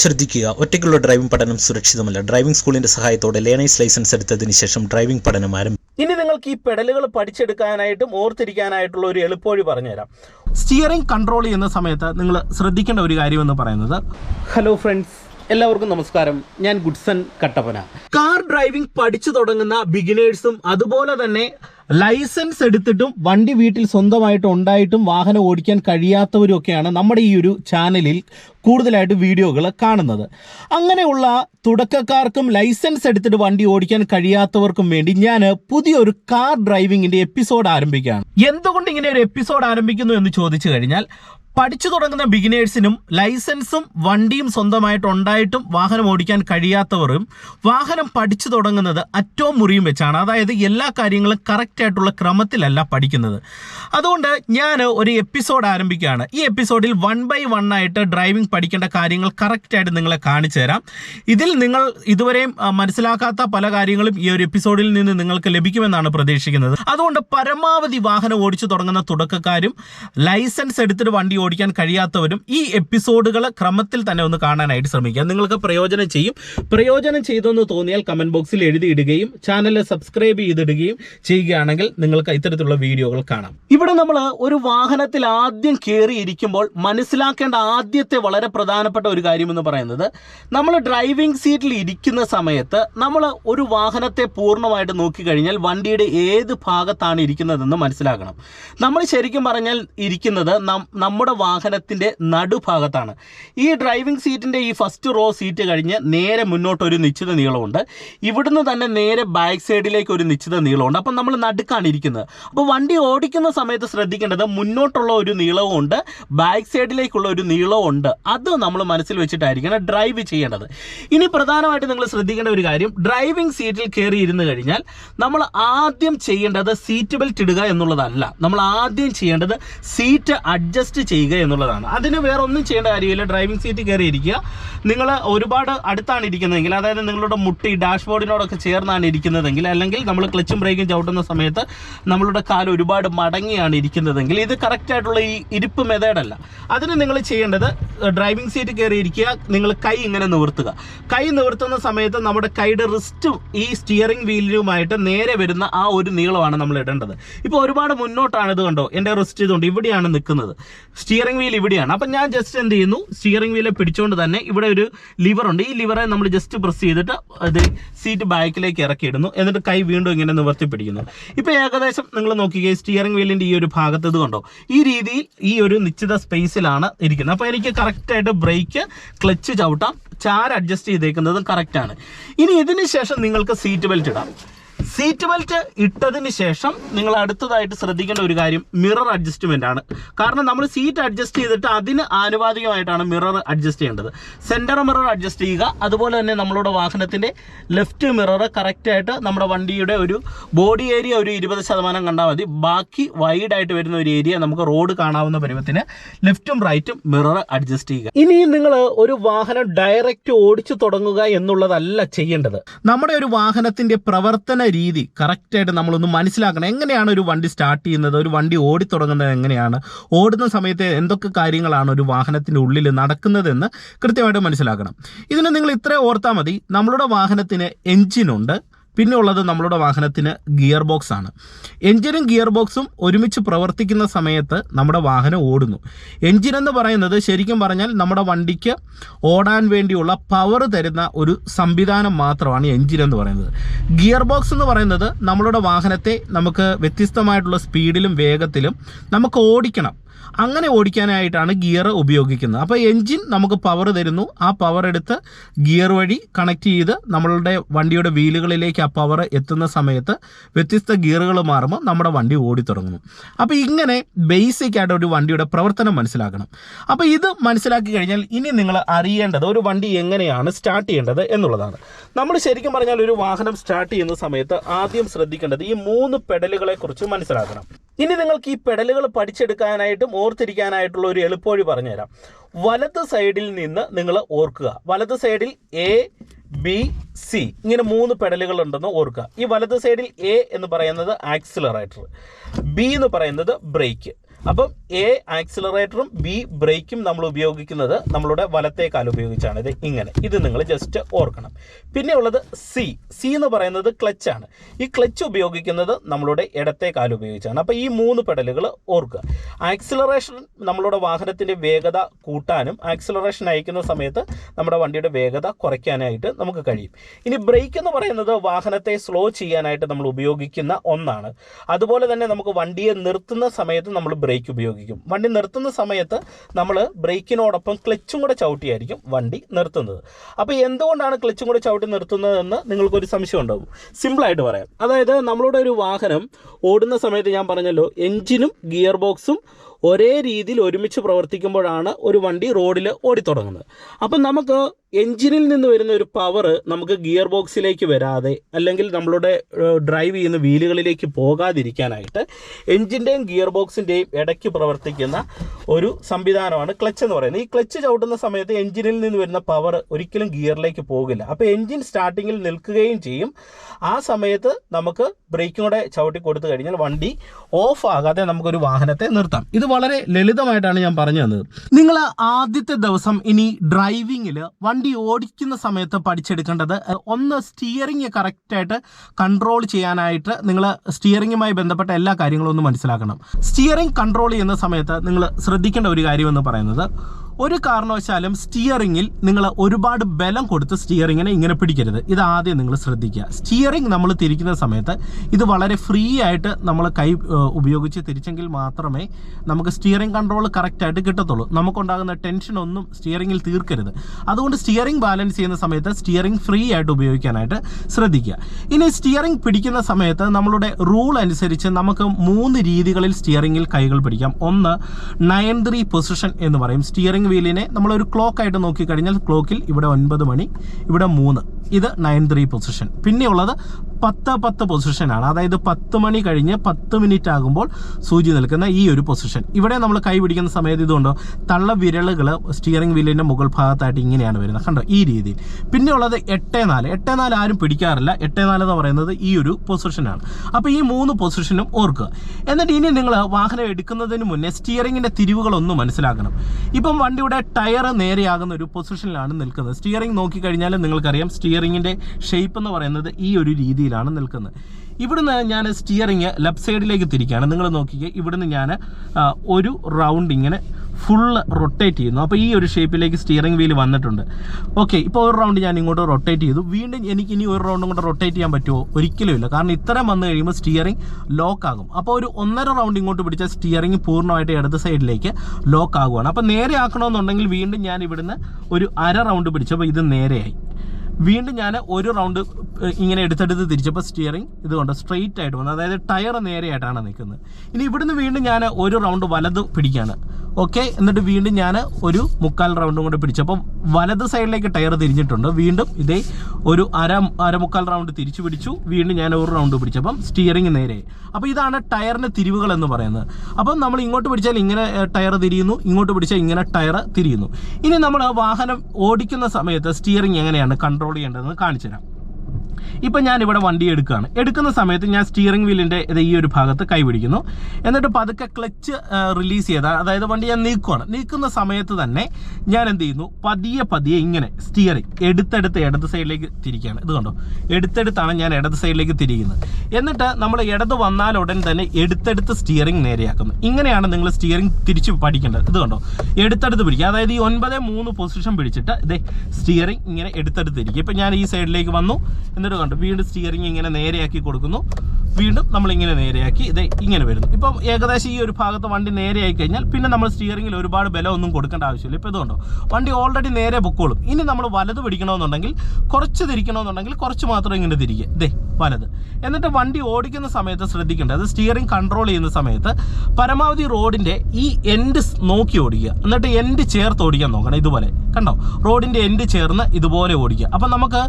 ശ്രദ്ധിക്കുക. ഒറ്റയ്ക്കുള്ള ഡ്രൈവിംഗ് പഠനം സുരക്ഷിതമല്ല. ഡ്രൈവിംഗ് സ്കൂളിന്റെ സഹായത്തോടെ ലേണേഴ്സ് ലൈസൻസ് എടുത്തതിന് ശേഷം ഡ്രൈവിംഗ് പഠനം ആരംഭിക്കും ഇനി നിങ്ങൾക്ക് ഈ പെഡലുകൾ പഠിച്ചെടുക്കാനായിട്ടും ഓർത്തിരിക്കാനായിട്ടുള്ള ഒരു എളുപ്പവഴി പറഞ്ഞുതരാം. സ്റ്റിയറിംഗ് കൺട്രോൾ ചെയ്യുന്ന സമയത്ത് നിങ്ങൾ ശ്രദ്ധിക്കേണ്ട ഒരു കാര്യം എന്ന് പറയുന്നത് ഹലോ ഫ്രണ്ട്സ് എല്ലാവർക്കും നമസ്കാരം. ഞാൻ ഗുഡ്സൺ കട്ടപ്പന. കാർ ഡ്രൈവിംഗ് പഠിച്ചു തുടങ്ങുന്ന ബിഗിനേഴ്സും അതുപോലെ തന്നെ ലൈസൻസ് എടുത്തിട്ടും വണ്ടി വീട്ടിൽ സ്വന്തമായിട്ട് ഉണ്ടായിട്ടും വാഹനം ഓടിക്കാൻ കഴിയാത്തവരും ഒക്കെയാണ് നമ്മുടെ ഈ ഒരു ചാനലിൽ കൂടുതലായിട്ട് വീഡിയോകൾ കാണുന്നത്. അങ്ങനെയുള്ള തുടക്കക്കാർക്കും ലൈസൻസ് എടുത്തിട്ട് വണ്ടി ഓടിക്കാൻ കഴിയാത്തവർക്കും വേണ്ടി ഞാൻ പുതിയൊരു കാർ ഡ്രൈവിംഗിന്റെ എപ്പിസോഡ് ആരംഭിക്കുകയാണ്. എന്തുകൊണ്ട് ഇങ്ങനെ ഒരു എപ്പിസോഡ് ആരംഭിക്കുന്നു എന്ന് ചോദിച്ചു കഴിഞ്ഞാൽ പഠിച്ചു തുടങ്ങുന്ന ബിഗിനേഴ്സിനും ലൈസൻസും വണ്ടിയും സ്വന്തമായിട്ട് ഉണ്ടായിട്ടും വാഹനം ഓടിക്കാൻ കഴിയാത്തവരും വാഹനം പഠിച്ചു തുടങ്ങുന്നത് അറ്റവും മുറിയും വെച്ചാണ്. അതായത് എല്ലാ കാര്യങ്ങളും കറക്റ്റായിട്ടുള്ള ക്രമത്തിലല്ല പഠിക്കുന്നത്. അതുകൊണ്ട് ഞാൻ ഒരു എപ്പിസോഡ് ആരംഭിക്കുകയാണ്. ഈ എപ്പിസോഡിൽ വൺ ബൈ വൺ ആയിട്ട് ഡ്രൈവിംഗ് പഠിക്കേണ്ട കാര്യങ്ങൾ കറക്റ്റായിട്ട് നിങ്ങളെ കാണിച്ചു തരാം. ഇതിൽ നിങ്ങൾ ഇതുവരെയും മനസ്സിലാക്കാത്ത പല കാര്യങ്ങളും ഈ ഒരു എപ്പിസോഡിൽ നിന്ന് നിങ്ങൾക്ക് ലഭിക്കുമെന്നാണ് പ്രതീക്ഷിക്കുന്നത്. അതുകൊണ്ട് പരമാവധി വാഹനം ഓടിച്ചു തുടങ്ങുന്ന തുടക്കക്കാരും ലൈസൻസ് എടുത്തിട്ട് വണ്ടി ഓടിക്കാൻ കഴിയാത്തവരും ഈ എപ്പിസോഡുകൾ ക്രമത്തിൽ തന്നെ ഒന്ന് കാണാനായിട്ട് ശ്രമിക്കുക. നിങ്ങൾക്ക് പ്രയോജനം ചെയ്യും. പ്രയോജനം ചെയ്തെന്ന് തോന്നിയാൽ കമന്റ് ബോക്സിൽ എഴുതിയിടുകയും ചാനൽ സബ്സ്ക്രൈബ് ചെയ്തിടുകയും ചെയ്യുകയാണെങ്കിൽ നിങ്ങൾക്ക് ഇത്തരത്തിലുള്ള വീഡിയോകൾ കാണാം. ഇവിടെ നമ്മൾ ഒരു വാഹനത്തിൽ ആദ്യം കയറിയിരിക്കുമ്പോൾ മനസ്സിലാക്കേണ്ട ആദ്യത്തെ വളരെ പ്രധാനപ്പെട്ട ഒരു കാര്യമെന്ന് പറയുന്നത് നമ്മൾ ഡ്രൈവിംഗ് സീറ്റിൽ ഇരിക്കുന്ന സമയത്ത് നമ്മൾ ഒരു വാഹനത്തെ പൂർണമായിട്ട് നോക്കിക്കഴിഞ്ഞാൽ വണ്ടിയുടെ ഏത് ഭാഗത്താണ് ഇരിക്കുന്നതെന്ന് മനസ്സിലാക്കണം നമ്മൾ ശരിക്കും പറഞ്ഞാൽ ഇരിക്കുന്നത് നമ്മുടെ വാഹനത്തിന്റെ നടുഭാഗത്താണ്. ഈ ഡ്രൈവിംഗ് സീറ്റിന്റെ ഈ ഫസ്റ്റ് റോ സീറ്റ് കഴിഞ്ഞ് നേരെ മുന്നോട്ട് ഒരു നിശ്ചിത നീളമുണ്ട്. ഇവിടുന്ന് തന്നെ നേരെ ബാക്ക് സൈഡിലേക്ക് ഒരു നിശ്ചിത നീളമുണ്ട്. അപ്പം നമ്മൾ നടുക്കാണ് ഇരിക്കുന്നത്. അപ്പോൾ വണ്ടി ഓടിക്കുന്ന സമയത്ത് ശ്രദ്ധിക്കേണ്ടത് മുന്നോട്ടുള്ള ഒരു നീളവും ഉണ്ട് ബാക്ക് സൈഡിലേക്കുള്ള ഒരു നീളവും ഉണ്ട് അത് നമ്മൾ മനസ്സിൽ വെച്ചിട്ടായിരിക്കണം ഡ്രൈവ് ചെയ്യേണ്ടത്. ഇനി പ്രധാനമായിട്ട് നിങ്ങൾ ശ്രദ്ധിക്കേണ്ട ഒരു കാര്യം ഡ്രൈവിംഗ് സീറ്റിൽ കയറി ഇരുന്ന് കഴിഞ്ഞാൽ നമ്മൾ ആദ്യം ചെയ്യേണ്ടത് സീറ്റ് ബെൽറ്റ് ഇടുക എന്നുള്ളതല്ല. നമ്മൾ ആദ്യം ചെയ്യേണ്ടത് സീറ്റ് അഡ്ജസ്റ്റ് ചെയ്യുക എന്നുള്ളതാണ്. അതിന് വേറെ ഒന്നും ചെയ്യേണ്ട കാര്യമില്ല. ഡ്രൈവിംഗ് സീറ്റ് കയറി ഇരിക്കുക. നിങ്ങൾ ഒരുപാട് അടുത്താണ് ഇരിക്കുന്നതെങ്കിൽ അതായത് നിങ്ങളുടെ മുട്ടി ഡാഷ്ബോർഡിനോടൊക്കെ ചേർന്നാണ് ഇരിക്കുന്നതെങ്കിൽ അല്ലെങ്കിൽ നമ്മൾ ക്ലച്ചും ബ്രേക്കും ചവിട്ടുന്ന സമയത്ത് നമ്മളുടെ കാൽ ഒരുപാട് മടങ്ങിയാണ് ഇരിക്കുന്നതെങ്കിൽ ഇത് കറക്റ്റായിട്ടുള്ള ഈ ഇരിപ്പ് മെതേഡല്ല അതിന് നിങ്ങൾ ചെയ്യേണ്ടത് ഡ്രൈവിംഗ് സീറ്റ് കയറി ഇരിക്കുക നിങ്ങൾ കൈ ഇങ്ങനെ നിവർത്തുക. കൈ നിവർത്തുന്ന സമയത്ത് നമ്മുടെ കൈയുടെ റിസ്റ്റും ഈ സ്റ്റിയറിംഗ് വീലിലുമായിട്ട് നേരെ വരുന്ന ആ ഒരു നീളമാണ് നമ്മൾ ഇടേണ്ടത്. ഇപ്പോൾ ഒരുപാട് മുന്നോട്ടാണ് ഇത് കണ്ടോ? എന്റെ റിസ്റ്റ് ഇതുകൊണ്ട് ഇവിടെയാണ് നിൽക്കുന്നത്. സ്റ്റിയറിംഗ് വീൽ ഇവിടെയാണ്. അപ്പം ഞാൻ ജസ്റ്റ് എന്ത് ചെയ്യുന്നു? സ്റ്റിയറിംഗ് വീലെ പിടിച്ചുകൊണ്ട് തന്നെ ഇവിടെ ഒരു ലിവർ ഉണ്ട്. ഈ ലിവറെ നമ്മൾ ജസ്റ്റ് പ്രസ് ചെയ്തിട്ട് ഇത് സീറ്റ് ബാക്കിലേക്ക് ഇറക്കിയിടുന്നു. എന്നിട്ട് കൈ വീണ്ടും ഇങ്ങനെ നിവർത്തി പിടിക്കുന്നു. ഇപ്പോൾ ഏകദേശം നിങ്ങൾ നോക്കിക്കേ സ്റ്റിയറിംഗ് വീലിന്റെ ഈ ഒരു ഭാഗത്ത് ഇത് കണ്ടോ? ഈ രീതിയിൽ ഈ ഒരു നിശ്ചിത സ്പേസിലാണ് ഇരിക്കുന്നത്. അപ്പോൾ എനിക്ക് കറക്റ്റായിട്ട് ബ്രേക്ക് ക്ലച്ച് ചവിട്ടാം ചാര അഡ്ജസ്റ്റ് ചെയ്തേക്കുന്നതും കറക്റ്റാണ് ഇനി ഇതിന് ശേഷം നിങ്ങൾക്ക് സീറ്റ് ബെൽറ്റ് ഇടാം. സീറ്റ് ബെൽറ്റ് ഇട്ടതിന് ശേഷം നിങ്ങൾ അടുത്തതായിട്ട് ശ്രദ്ധിക്കേണ്ട ഒരു കാര്യം മിറർ അഡ്ജസ്റ്റ്മെന്റ് ആണ്. കാരണം നമ്മൾ സീറ്റ് അഡ്ജസ്റ്റ് ചെയ്തിട്ട് അതിന് ആനുപാതികമായിട്ടാണ് മിറർ അഡ്ജസ്റ്റ് ചെയ്യേണ്ടത്. സെന്റർ മിറർ അഡ്ജസ്റ്റ് ചെയ്യുക. അതുപോലെ തന്നെ നമ്മളുടെ വാഹനത്തിന്റെ ലെഫ്റ്റ് മിറർ കറക്റ്റായിട്ട് നമ്മുടെ വണ്ടിയുടെ ഒരു ബോഡി ഏരിയ ഒരു ഇരുപത് ശതമാനം കണ്ടാൽ മതി. ബാക്കി വൈഡ് ആയിട്ട് വരുന്ന ഒരു ഏരിയ നമുക്ക് റോഡ് കാണാവുന്ന പരുവത്തിന് ലെഫ്റ്റും റൈറ്റും മിറർ അഡ്ജസ്റ്റ് ചെയ്യുക. ഇനി നിങ്ങൾ ഒരു വാഹനം ഡയറക്റ്റ് ഓടിച്ചു തുടങ്ങുക എന്നുള്ളതല്ല ചെയ്യേണ്ടത്. നമ്മുടെ ഒരു വാഹനത്തിന്റെ പ്രവർത്തന രീതി കറക്റ്റായിട്ട് നമ്മളൊന്ന് മനസ്സിലാക്കണം. എങ്ങനെയാണ് ഒരു വണ്ടി സ്റ്റാർട്ട് ചെയ്യുന്നത്? ഒരു വണ്ടി ഓടിത്തുടങ്ങുന്നത് എങ്ങനെയാണ്? ഓടുന്ന സമയത്ത് എന്തൊക്കെ കാര്യങ്ങളാണ് ഒരു വാഹനത്തിന്റെ ഉള്ളിൽ നടക്കുന്നതെന്ന് കൃത്യമായിട്ട് മനസ്സിലാക്കണം. ഇതിന് നിങ്ങൾ ഇത്രേ ഓർത്താൽ മതി. നമ്മളുടെ വാഹനത്തിന് എഞ്ചിനുണ്ട് പിന്നെ ഉള്ളത് നമ്മളുടെ വാഹനത്തിന് ഗിയർ ബോക്സ് ആണ്. എഞ്ചിനും ഗിയർ ബോക്സും ഒരുമിച്ച് പ്രവർത്തിക്കുന്ന സമയത്ത് നമ്മുടെ വാഹനം ഓടുന്നു. എഞ്ചിൻ എന്ന് പറയുന്നത് ശരിക്കും പറഞ്ഞാൽ നമ്മുടെ വണ്ടിക്ക് ഓടാൻ വേണ്ടിയുള്ള പവർ തരുന്ന ഒരു സംവിധാനം മാത്രമാണ് എഞ്ചിൻ എന്ന് പറയുന്നത്. ഗിയർ ബോക്സ് എന്ന് പറയുന്നത് നമ്മളുടെ വാഹനത്തെ നമുക്ക് വ്യത്യസ്തമായിട്ടുള്ള സ്പീഡിലും വേഗത്തിലും നമുക്ക് ഓടിക്കണം. അങ്ങനെ ഓടിക്കാനായിട്ടാണ് ഗിയർ ഉപയോഗിക്കുന്നത്. അപ്പോൾ എൻജിൻ നമുക്ക് പവർ തരുന്നു. ആ പവർ എടുത്ത് ഗിയർ വഴി കണക്ട് ചെയ്ത് നമ്മളുടെ വണ്ടിയുടെ വീലുകളിലേക്ക് ആ പവർ എത്തുന്ന സമയത്ത് വ്യത്യസ്ത ഗിയറുകൾ മാറുമ്പോൾ നമ്മുടെ വണ്ടി ഓടിത്തുടങ്ങുന്നു അപ്പോൾ ഇങ്ങനെ ബേസിക് ആയിട്ട് ഒരു വണ്ടിയുടെ പ്രവർത്തനം മനസ്സിലാക്കണം. അപ്പോൾ ഇത് മനസ്സിലാക്കി കഴിഞ്ഞാൽ ഇനി നിങ്ങൾ അറിയേണ്ടത് ഒരു വണ്ടി എങ്ങനെയാണ് സ്റ്റാർട്ട് ചെയ്യേണ്ടത് എന്നുള്ളതാണ്. നമ്മൾ ശരിക്കും പറഞ്ഞാൽ ഒരു വാഹനം സ്റ്റാർട്ട് ചെയ്യുന്ന സമയത്ത് ആദ്യം ശ്രദ്ധിക്കേണ്ടത് ഈ മൂന്ന് പെഡലുകളെ കുറിച്ച് മനസ്സിലാക്കണം. ഇനി നിങ്ങൾക്ക് ഈ പെഡലുകൾ പഠിച്ചെടുക്കാനായിട്ടും ഓർത്തിരിക്കാനായിട്ടുള്ള ഒരു എളുപ്പവഴി പറഞ്ഞുതരാം. വലത് സൈഡിൽ നിന്ന് നിങ്ങൾ ഓർക്കുക. വലത് സൈഡിൽ എ ബി സി ഇങ്ങനെ മൂന്ന് പെഡലുകൾ ഉണ്ടെന്ന് ഓർക്കുക. ഈ വലത് സൈഡിൽ എ എന്ന് പറയുന്നത് ആക്സിലറേറ്റർ. ബി എന്ന് പറയുന്നത് ബ്രേക്ക്. അപ്പം എ ആക്സിലറേറ്ററും ബി ബ്രേക്കും നമ്മൾ ഉപയോഗിക്കുന്നത് നമ്മളുടെ വലത്തെ കാൽ ഉപയോഗിച്ചാണ്. ഇത് ഇങ്ങനെ. ഇത് നിങ്ങൾ ജസ്റ്റ് ഓർക്കണം. പിന്നെ ഉള്ളത് സി സി എന്ന് പറയുന്നത് ക്ലച്ചാണ് ഈ ക്ലച്ച് ഉപയോഗിക്കുന്നത് നമ്മളുടെ ഇടത്തെ കാൽ ഉപയോഗിച്ചാണ്. അപ്പോൾ ഈ മൂന്ന് പെഡലുകൾ ഓർക്കുക. ആക്സിലറേഷൻ നമ്മളുടെ വാഹനത്തിന്റെ വേഗത കൂട്ടാനും ആക്സിലറേഷൻ അയക്കുന്ന സമയത്ത് നമ്മുടെ വണ്ടിയുടെ വേഗത കുറയ്ക്കാനായിട്ട് നമുക്ക് കഴിയും. ഇനി ബ്രേക്ക് എന്ന് പറയുന്നത് വാഹനത്തെ സ്ലോ ചെയ്യാനായിട്ട് നമ്മൾ ഉപയോഗിക്കുന്ന ഒന്നാണ്. അതുപോലെ തന്നെ നമുക്ക് വണ്ടിയെ നിർത്തുന്ന സമയത്ത് നമ്മൾ ബ്രേക്ക് ഉപയോഗിക്കും. വണ്ടി നിർത്തുന്ന സമയത്ത് നമ്മൾ ബ്രേക്കിനോടൊപ്പം ക്ലച്ചും കൂടെ ചവിട്ടിയായിരിക്കും വണ്ടി നിർത്തുന്നത്. അപ്പോൾ എന്തുകൊണ്ടാണ് ക്ലച്ചും കൂടെ ചവിട്ടി നിർത്തുന്നതെന്ന് നിങ്ങൾക്കൊരു സംശയം ഉണ്ടാകും സിമ്പിളായിട്ട് പറയാം. അതായത് നമ്മളുടെ ഒരു വാഹനം ഓടുന്ന സമയത്ത് ഞാൻ പറഞ്ഞല്ലോ എഞ്ചിനും ഗിയർ ബോക്സും ഒരേ രീതിയിൽ ഒരുമിച്ച് പ്രവർത്തിക്കുമ്പോഴാണ് ഒരു വണ്ടി റോഡിൽ ഓടിത്തുടങ്ങുന്നത്. അപ്പം നമുക്ക് എഞ്ചിനിൽ നിന്ന് വരുന്ന ഒരു പവർ നമുക്ക് ഗിയർ ബോക്സിലേക്ക് വരാതെ അല്ലെങ്കിൽ നമ്മളുടെ ഡ്രൈവ് ചെയ്യുന്ന വീലുകളിലേക്ക് പോകാതിരിക്കാനായിട്ട് എഞ്ചിന്റെയും ഗിയർ ബോക്സിന്റെയും ഇടയ്ക്ക് പ്രവർത്തിക്കുന്ന ഒരു സംവിധാനമാണ് ക്ലച്ച് എന്ന് പറയുന്നത്. ഈ ക്ലച്ച് ചവിട്ടുന്ന സമയത്ത് എഞ്ചിനിൽ നിന്ന് വരുന്ന പവർ ഒരിക്കലും ഗിയറിലേക്ക് പോകില്ല. അപ്പോൾ എഞ്ചിൻ സ്റ്റാർട്ടിങ്ങിൽ നിൽക്കുകയും ചെയ്യും. ആ സമയത്ത് നമുക്ക് ബ്രേക്കും കൂടെ ചവിട്ടി കൊടുത്തു കഴിഞ്ഞാൽ വണ്ടി ഓഫ് ആകാതെ നമുക്കൊരു വാഹനത്തെ നിർത്താം. ഇത് വളരെ ലളിതമായിട്ടാണ് ഞാൻ പറഞ്ഞു തന്നത്. നിങ്ങൾ ആദ്യത്തെ ദിവസം ഇനി ഡ്രൈവിങ്ങിൽ വണ്ടി ഓടിക്കുന്ന സമയത്ത് പഠിച്ചെടുക്കേണ്ടത് ഒന്ന് സ്റ്റിയറിംഗ് കറക്റ്റായിട്ട് കൺട്രോൾ ചെയ്യാനായിട്ട് നിങ്ങൾ സ്റ്റിയറിങ്ങുമായി ബന്ധപ്പെട്ട എല്ലാ കാര്യങ്ങളും ഒന്ന് മനസ്സിലാക്കണം. സ്റ്റിയറിംഗ് കൺട്രോൾ ചെയ്യുന്ന സമയത്ത് നിങ്ങൾ ശ്രദ്ധിക്കേണ്ട ഒരു കാര്യമെന്ന് പറയുന്നത് ഒരു കാരണവശാലും സ്റ്റിയറിംഗിൽ നിങ്ങൾ ഒരുപാട് ബലം കൊടുത്ത് സ്റ്റിയറിങ്ങിനെ ഇങ്ങനെ പിടിക്കരുത്. ഇത് ആദ്യം നിങ്ങൾ ശ്രദ്ധിക്കുക. സ്റ്റിയറിംഗ് നമ്മൾ തിരിക്കുന്ന സമയത്ത് ഇത് വളരെ ഫ്രീ ആയിട്ട് നമ്മൾ കൈ ഉപയോഗിച്ച് തിരിച്ചെങ്കിൽ മാത്രമേ നമുക്ക് സ്റ്റിയറിംഗ് കൺട്രോൾ കറക്റ്റായിട്ട് കിട്ടത്തുള്ളൂ. നമുക്കുണ്ടാകുന്ന ടെൻഷൻ ഒന്നും സ്റ്റിയറിംഗിൽ തീർക്കരുത്. അതുകൊണ്ട് സ്റ്റിയറിംഗ് ബാലൻസ് ചെയ്യുന്ന സമയത്ത് സ്റ്റിയറിംഗ് ഫ്രീ ആയിട്ട് ഉപയോഗിക്കാനായിട്ട് ശ്രദ്ധിക്കുക. ഇനി സ്റ്റിയറിംഗ് പിടിക്കുന്ന സമയത്ത് നമ്മളുടെ റൂൾ അനുസരിച്ച് നമുക്ക് മൂന്ന് രീതികളിൽ സ്റ്റിയറിംഗിൽ കൈകൾ പിടിക്കാം. ഒന്ന് നയൻ ത്രീ പൊസിഷൻ എന്ന് പറയും. സ്റ്റിയറിംഗ് വീലിനെ നമ്മളൊരു ക്ലോക്ക് ആയിട്ട് നോക്കിക്കഴിഞ്ഞാൽ ക്ലോക്കിൽ ഇവിടെ ഒൻപത് മണി ഇവിടെ മൂന്ന്. ഇത് നയൻ ത്രീ പൊസിഷൻ പിന്നെയുള്ളത് പത്ത് പത്ത് പൊസിഷനാണ് അതായത് പത്ത് മണി കഴിഞ്ഞ് പത്ത് മിനിറ്റ് ആകുമ്പോൾ സൂചി നിൽക്കുന്ന ഈ ഒരു പൊസിഷൻ ഇവിടെ നമ്മൾ കൈ പിടിക്കുന്ന സമയത്ത് ഇതുകൊണ്ടോ തള്ള വിരലുകൾ സ്റ്റിയറിംഗ് വീലിന്റെ മുകൾ ഭാഗത്തായിട്ട് ഇങ്ങനെയാണ് വരുന്നത്. കണ്ടോ? ഈ രീതിയിൽ. പിന്നെയുള്ളത് എട്ട് നാല്. എട്ട് നാല് ആരും പിടിക്കാറില്ല. എട്ട് നാല് എന്ന് പറയുന്നത് ഈ ഒരു പൊസിഷനാണ് അപ്പോൾ ഈ മൂന്ന് പൊസിഷനും ഓർക്കുക. എന്നിട്ട് ഇനി നിങ്ങൾ വാഹനം എടുക്കുന്നതിന് മുന്നേ സ്റ്റിയറിങ്ങിന്റെ തിരിവുകളൊന്നും മനസ്സിലാക്കണം. ഇപ്പം വണ്ടിയുടെ ടയർ നേരെയാകുന്ന ഒരു പൊസിഷനിലാണ് നിൽക്കുന്നത്. സ്റ്റിയറിംഗ് നോക്കിക്കഴിഞ്ഞാൽ നിങ്ങൾക്കറിയാം സ്റ്റിയറിങ്ങിന്റെ ഷേപ്പ് എന്ന് പറയുന്നത് ഈ ഒരു രീതിയിലാണ് നിൽക്കുന്നത്. ഇവിടുന്ന് ഞാൻ സ്റ്റിയറിങ് ലെഫ്റ്റ് സൈഡിലേക്ക് തിരിക്കുകയാണ്. നിങ്ങൾ നോക്കിക്കേ ഇവിടുന്ന് ഞാൻ ഒരു റൗണ്ട് ഇങ്ങനെ ഫുള്ള് റൊട്ടേറ്റ് ചെയ്യുന്നു. അപ്പോൾ ഈ ഒരു ഷേപ്പിലേക്ക് സ്റ്റിയറിംഗ് വീൽ വന്നിട്ടുണ്ട്. ഓക്കെ ഇപ്പോൾ ഒരു റൗണ്ട് ഞാൻ ഇങ്ങോട്ട് റൊട്ടേറ്റ് ചെയ്തു. വീണ്ടും എനിക്ക് ഇനി ഒരു റൗണ്ടും കൂടെ റൊട്ടേറ്റ് ചെയ്യാൻ പറ്റുമോ? ഒരിക്കലും ഇല്ല. കാരണം ഇത്രയും വന്നു കഴിയുമ്പോൾ സ്റ്റിയറിംഗ് ലോക്ക് ആകും. അപ്പോൾ ഒരു ഒന്നര റൗണ്ട് ഇങ്ങോട്ട് പിടിച്ചാൽ സ്റ്റിയറിംഗ് പൂർണമായിട്ട് ഇടത് സൈഡിലേക്ക് ലോക്ക് ആകുവാണ്. അപ്പോൾ നേരെ ആക്കണമെന്നുണ്ടെങ്കിൽ വീണ്ടും ഞാൻ ഇവിടുന്ന് ഒരു അര റൗണ്ട് പിടിച്ചപ്പോൾ ഇത് നേരെയായി. വീണ്ടും ഞാൻ ഒരു റൗണ്ട് ഇങ്ങനെ എടുത്തെടുത്ത് തിരിച്ചപ്പോൾ സ്റ്റിയറിംഗ് ഇതുകൊണ്ട് സ്ട്രെയിറ്റ് ആയിട്ട് വന്നു. അതായത് ടയർ നേരെയായിട്ടാണ് നിൽക്കുന്നത്. ഇനി ഇവിടുന്ന് വീണ്ടും ഞാൻ ഒരു റൗണ്ട് വലത് പിടിക്കുകയാണ്. ഓക്കെ എന്നിട്ട് വീണ്ടും ഞാൻ ഒരു മുക്കാൽ റൗണ്ടും കൂടെ പിടിച്ചപ്പോൾ വലത് സൈഡിലേക്ക് ടയർ തിരിഞ്ഞിട്ടുണ്ട്. വീണ്ടും ഇതേ ഒരു അര അരമുക്കാൽ റൗണ്ട് തിരിച്ചു പിടിച്ചു. വീണ്ടും ഞാൻ ഒരു റൗണ്ട് പിടിച്ചപ്പം സ്റ്റിയറിംഗ് നേരെ. അപ്പോൾ ഇതാണ് ടയറിന്റെ തിരിവുകൾ എന്ന് പറയുന്നത്. അപ്പം നമ്മൾ ഇങ്ങോട്ട് പിടിച്ചാൽ ഇങ്ങനെ ടയർ തിരിയുന്നു. ഇങ്ങോട്ട് പിടിച്ചാൽ ഇങ്ങനെ ടയർ തിരിയുന്നു. ഇനി നമ്മൾ വാഹനം ഓടിക്കുന്ന സമയത്ത് സ്റ്റിയറിംഗ് എങ്ങനെയാണ്? കൺട്രോൾ ചെയ്യേണ്ടതെന്ന് കാണിച്ചു തരാം ഇപ്പം ഞാൻ ഇവിടെ വണ്ടി എടുക്കുകയാണ് എടുക്കുന്ന സമയത്ത് ഞാൻ സ്റ്റിയറിംഗ് വീലിന്റെ ഈ ഒരു ഭാഗത്ത് കൈപിടിക്കുന്നു എന്നിട്ട് പതുക്കെ ക്ലച്ച് റിലീസ് ചെയ്ത അതായത് വണ്ടി ഞാൻ നീക്കുവാണ്. നീക്കുന്ന സമയത്ത് തന്നെ ഞാൻ എന്ത് ചെയ്യുന്നു? പതിയെ പതിയെ ഇങ്ങനെ സ്റ്റിയറിംഗ് എടുത്തെടുത്ത് ഇടത് സൈഡിലേക്ക് തിരിക്കുകയാണ്. ഇത് കണ്ടോ? എടുത്തെടുത്താണ് ഞാൻ ഇടത് സൈഡിലേക്ക് തിരിക്കുന്നത് എന്നിട്ട് നമ്മൾ ഇടത് വന്നാൽ ഉടൻ തന്നെ എടുത്തെടുത്ത് സ്റ്റിയറിംഗ് നേരെയാക്കുന്നു. ഇങ്ങനെയാണ് നിങ്ങൾ സ്റ്റിയറിംഗ് തിരിച്ച് പഠിക്കേണ്ടത്. ഇത് കണ്ടോ? എടുത്തെടുത്ത് പിടിക്കുക. അതായത് ഈ ഒൻപത് മൂന്ന് പൊസിഷൻ പിടിച്ചിട്ട് ഇതേ സ്റ്റിയറിംഗ് ഇങ്ങനെ എടുത്തെടുത്തിരിക്കും ഇപ്പം ഞാൻ ഈ സൈഡിലേക്ക് വന്നു. എന്നിട്ട് കണ്ടു? വീണ്ടും സ്റ്റിയറിംഗ് ഇങ്ങനെ നേരെയാക്കി കൊടുക്കുന്നു. വീണ്ടും നമ്മൾ ഇങ്ങനെ നേരെയാക്കി ഇത് ഇങ്ങനെ വരുന്നു. ഇപ്പം ഏകദേശം ഈ ഒരു ഭാഗത്ത് വണ്ടി നേരെയായി കഴിഞ്ഞാൽ പിന്നെ നമ്മൾ സ്റ്റിയറിംഗിൽ ഒരുപാട് ബലമൊന്നും കൊടുക്കേണ്ട ആവശ്യമില്ല. ഇപ്പോൾ ഇതുകൊണ്ടോ വണ്ടി ഓൾറെഡി നേരെ പൊക്കോളും. ഇനി നമ്മൾ വലത് പിടിക്കണമെന്നുണ്ടെങ്കിൽ കുറച്ച് തിരിക്കണമെന്നുണ്ടെങ്കിൽ കുറച്ച് മാത്രം ഇങ്ങനെ തിരിക്കുക. ദേ വലത്. എന്നിട്ട് വണ്ടി ഓടിക്കുന്ന സമയത്ത് ശ്രദ്ധിക്കേണ്ടത് അത് സ്റ്റിയറിംഗ് കൺട്രോൾ ചെയ്യുന്ന സമയത്ത് പരമാവധി റോഡിന്റെ ഈ എൻഡ് നോക്കി ഓടിക്കുക. എന്നിട്ട് എൻഡ് ചേർത്ത് ഓടിക്കാൻ നോക്കണം. ഇതുപോലെ. കണ്ടോ? റോഡിന്റെ എൻഡ് ചേർന്ന് ഇതുപോലെ ഓടിക്കുക. അപ്പം നമുക്ക്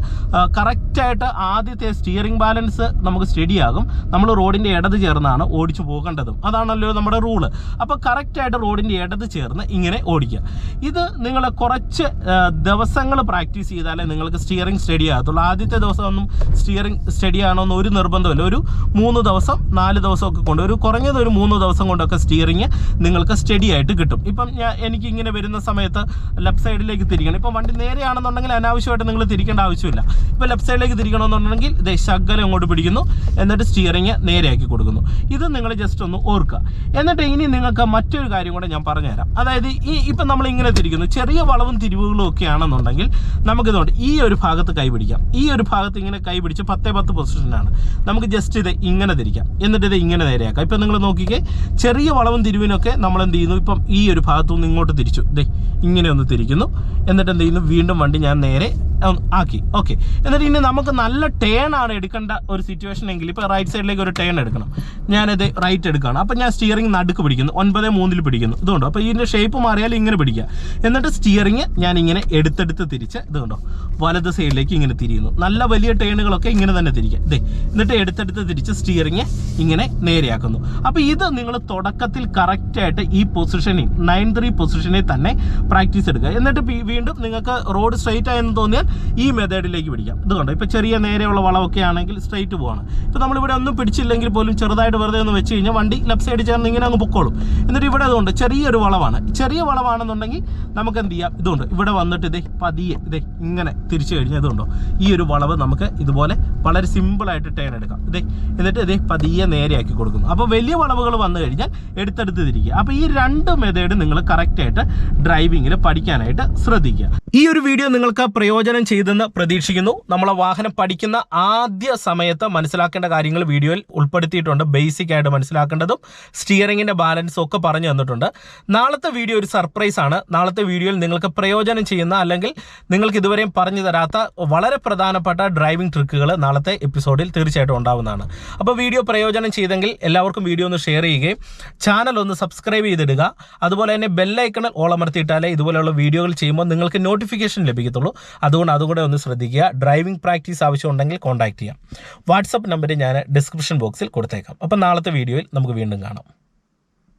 കറക്റ്റായിട്ട് ആദ്യത്തെ സ്റ്റിയറിംഗ് ബാലൻസ് നമുക്ക് സ്റ്റഡി ആകും നമ്മൾ റോഡിന്റെ ഇടത് ചേർന്നാണ് ഓടിച്ചു പോകേണ്ടതും. അതാണല്ലോ നമ്മുടെ റൂൾ അപ്പോൾ കറക്റ്റായിട്ട് റോഡിന്റെ ഇടത് ചേർന്ന് ഇങ്ങനെ ഓടിക്കുക. ഇത് നിങ്ങൾ കുറച്ച് ദിവസങ്ങൾ പ്രാക്ടീസ് ചെയ്താലേ നിങ്ങൾക്ക് സ്റ്റിയറിംഗ് സ്റ്റഡി ആകത്തുള്ളൂ. ആദ്യത്തെ ദിവസം ഒന്നും സ്റ്റിയറിംഗ് സ്റ്റഡി ആണോന്ന് ഒരു നിർബന്ധമില്ല ഒരു മൂന്ന് ദിവസം നാല് ദിവസമൊക്കെ കൊണ്ട് ഒരു കുറഞ്ഞത് ഒരു മൂന്ന് ദിവസം കൊണ്ടൊക്കെ സ്റ്റിയറിങ് നിങ്ങൾക്ക് സ്റ്റഡി ആയിട്ട് കിട്ടും. ഇപ്പം ഞാൻ എനിക്ക് ഇങ്ങനെ വരുന്ന സമയത്ത് ലെഫ്റ്റ് സൈഡിലേക്ക് തിരിക്കണം. ഇപ്പം വണ്ടി നേരെയാണെന്നുണ്ടെങ്കിൽ അനാവശ്യമായിട്ട് നിങ്ങൾ തിരിക്കേണ്ട ആവശ്യമില്ല. ഇപ്പം ലെഫ്റ്റ് സൈഡിലേക്ക് തിരിക്കണമെന്നുണ്ടെങ്കിൽ ഇതേ ശകലം അങ്ങോട്ട് പിടിക്കുന്നു. എന്നിട്ട് സ്റ്റിയറിങ് നേരെയാക്കി കൊടുക്കുന്നു. ഇത് നിങ്ങൾ ജസ്റ്റ് ഒന്ന് ഓർക്കുക. എന്നിട്ട് ഇനി നിങ്ങൾക്ക് മറ്റൊരു കാര്യം കൂടെ ഞാൻ പറഞ്ഞുതരാം. അതായത് ഈ ഇപ്പം നമ്മൾ ഇങ്ങനെ തിരിക്കുന്നു. ചെറിയ വളവും തിരിവുകളും ഒക്കെ ആണെന്നുണ്ടെങ്കിൽ നമുക്കിതുകൊണ്ട് ഈ ഒരു ഭാഗത്ത് കൈ പിടിക്കാം. ഈ ഒരു ഭാഗത്ത് ഇങ്ങനെ കൈ പിടിച്ച് പത്തേ പത്ത് പൊസിഷനാണ് നമുക്ക് ജസ്റ്റ് ഇത് ഇങ്ങനെ തിരിക്കാം. എന്നിട്ട് ഇത് ഇങ്ങനെ നേരെയാക്കാം. ഇപ്പം നിങ്ങൾ നോക്കിക്കേ. ചെറിയ വളവും തിരിവിനൊക്കെ നമ്മൾ എന്ത് ചെയ്യുന്നു? ഇപ്പം ഈ ഒരു ഭാഗത്തു നിന്ന് ഇങ്ങോട്ട് തിരിച്ചു. ദേ ഇങ്ങനെ ഒന്ന് തിരിക്കുന്നു. എന്നിട്ട് എന്ത് ചെയ്യുന്നു? വീണ്ടും വണ്ടി ഞാൻ നേരെ ആക്കി. ഓക്കെ എന്നിട്ട് ഇനി നമുക്ക് നല്ല ടേൺ ആണ് എടുക്കേണ്ട ഒരു സിറ്റുവേഷൻ എങ്കിൽ ഇപ്പൊ റൈറ്റ് സൈഡിലേക്ക് ഒരു ടേൺ എടുക്കണം. ഞാനത് റൈറ്റ് എടുക്കുകയാണ്. അപ്പോൾ ഞാൻ സ്റ്റിയറിംഗ് നടുക്ക് പിടിക്കുന്നു. ഒൻപത് മൂന്നിൽ പിടിക്കുന്നു. ഇതുകൊണ്ടോ? അപ്പോൾ ഇതിന്റെ ഷേപ്പ് മാറിയാൽ ഇങ്ങനെ പിടിക്കുക. എന്നിട്ട് സ്റ്റിയറിംഗ് ഞാൻ ഇങ്ങനെ എടുത്തെടുത്ത് തിരിച്ച് ഇതുകൊണ്ടോ? വലത് സൈഡിലേക്ക് ഇങ്ങനെ തിരിയുന്നു. നല്ല വലിയ ടേണുകളൊക്കെ ഇങ്ങനെ തന്നെ തിരിക്കുക. ഇതേ എന്നിട്ട് എടുത്തെടുത്ത് തിരിച്ച് സ്റ്റിയറിംഗ് ഇങ്ങനെ നേരെയാക്കുന്നു. അപ്പോൾ ഇത് നിങ്ങൾ തുടക്കത്തിൽ കറക്റ്റായിട്ട് ഈ പൊസിഷനിൽ നയൻ ത്രീ പൊസിഷനിൽ തന്നെ പ്രാക്ടീസ് എടുക്കുക. എന്നിട്ട് വീണ്ടും നിങ്ങൾക്ക് റോഡ് സ്ട്രെയിറ്റ് ആയെന്ന് തോന്നിയാൽ ഈ മെത്തേഡിലേക്ക് പിടിക്കാം. ഇതുകൊണ്ടോ? ഇപ്പോൾ ചെറിയ നേരെയുള്ള വളവൊക്കെ ആണെങ്കിൽ സ്ട്രെയിറ്റ് പോവാണ്. ഇപ്പോൾ നമ്മളിവിടെ ഒന്നും പിടിച്ചില്ലെങ്കിൽ പോലും ചെറുതായിട്ട് വെറുതെ ഒന്ന് വെച്ച് കഴിഞ്ഞാൽ വണ്ടി ലെഫ്റ്റ് സൈഡിൽ ചേർന്ന് ഇങ്ങനെ അങ്ങ് പൊക്കോളും. എന്നിട്ട് ഇവിടെ അതുകൊണ്ട് ചെറിയൊരു വളവാണ്. ചെറിയ വളവാണെന്നുണ്ടെങ്കിൽ നമുക്ക് എന്ത് ചെയ്യാം? ഇതുണ്ട്. ഇവിടെ വന്നിട്ട് ഇതേ പതിയെ ഇതേ ഇങ്ങനെ തിരിച്ചു കഴിഞ്ഞാൽ ഇതുണ്ടോ? ഈ ഒരു വളവ് നമുക്ക് ഇതുപോലെ വളരെ സിമ്പിളായിട്ട് ടേൺ എടുക്കാം. ഇതേ എന്നിട്ട് ഇതേ പതിയെ നേരെയാക്കി കൊടുക്കുന്നു. അപ്പോൾ വലിയ വളവുകൾ വന്നു കഴിഞ്ഞാൽ എടുത്തെടുത്ത് തിരിക്കുക. അപ്പോൾ ഈ രണ്ട് മെത്തേഡ് നിങ്ങൾ കറക്റ്റായിട്ട് ഡ്രൈവിങ്ങിൽ പഠിക്കാനായിട്ട് ശ്രദ്ധിക്കുക. ഈ ഒരു വീഡിയോ നിങ്ങൾക്ക് പ്രയോജനം ചെയ്തെന്ന് പ്രതീക്ഷിക്കുന്നു. നമ്മളെ വാഹനം പഠിക്കുന്ന ആദ്യ സമയത്ത് മനസ്സിലാക്കേണ്ട കാര്യങ്ങൾ വീഡിയോയിൽ ഉൾപ്പെടുത്തിയിട്ടുണ്ട്. ബേസിക് ആയിട്ട് മനസ്സിലാക്കേണ്ടതും സ്റ്റിയറിംഗിന്റെ ബാലൻസും ഒക്കെ പറഞ്ഞു തന്നിട്ടുണ്ട്. നാളത്തെ വീഡിയോ ഒരു സർപ്രൈസ് ആണ്. നാളത്തെ വീഡിയോയിൽ നിങ്ങൾക്ക് പ്രയോജനം ചെയ്യുന്ന അല്ലെങ്കിൽ നിങ്ങൾക്ക് ഇതുവരെയും പറഞ്ഞു തരാത്ത വളരെ പ്രധാനപ്പെട്ട ഡ്രൈവിംഗ് ട്രിക്കുകൾ നാളത്തെ എപ്പിസോഡിൽ തീർച്ചയായിട്ടും ഉണ്ടാവുന്നതാണ്. അപ്പോൾ വീഡിയോ പ്രയോജനം ചെയ്തെങ്കിൽ എല്ലാവർക്കും വീഡിയോ ഒന്ന് ഷെയർ ചെയ്യുകയും ചാനൽ ഒന്ന് സബ്സ്ക്രൈബ് ചെയ്തിടുക. അതുപോലെ തന്നെ ബെല്ലൈക്കണിൽ ഓളമർത്തിയിട്ടാലേ ഇതുപോലെയുള്ള വീഡിയോകൾ ചെയ്യുമ്പോൾ നിങ്ങൾക്ക് നോട്ടിഫിക്കേഷൻ ലഭിക്കത്തുള്ളൂ. അതുകൊണ്ട് അതുകൂടെ ഒന്ന് ശ്രദ്ധിക്കുക. ഡ്രൈവിംഗ് പ്രാക്ടീസ് ആവശ്യമുണ്ടെങ്കിൽ കോൺടാക്ട് ചെയ്യാം. വാട്സപ്പ് നമ്പർ ഞാൻ ഡിസ്ക്രിപ്ഷൻ ബോക്സിൽ കൊടുത്തേക്കാം. അപ്പം നാളത്തെ വീഡിയോയിൽ നമുക്ക് വീണ്ടും കാണാം.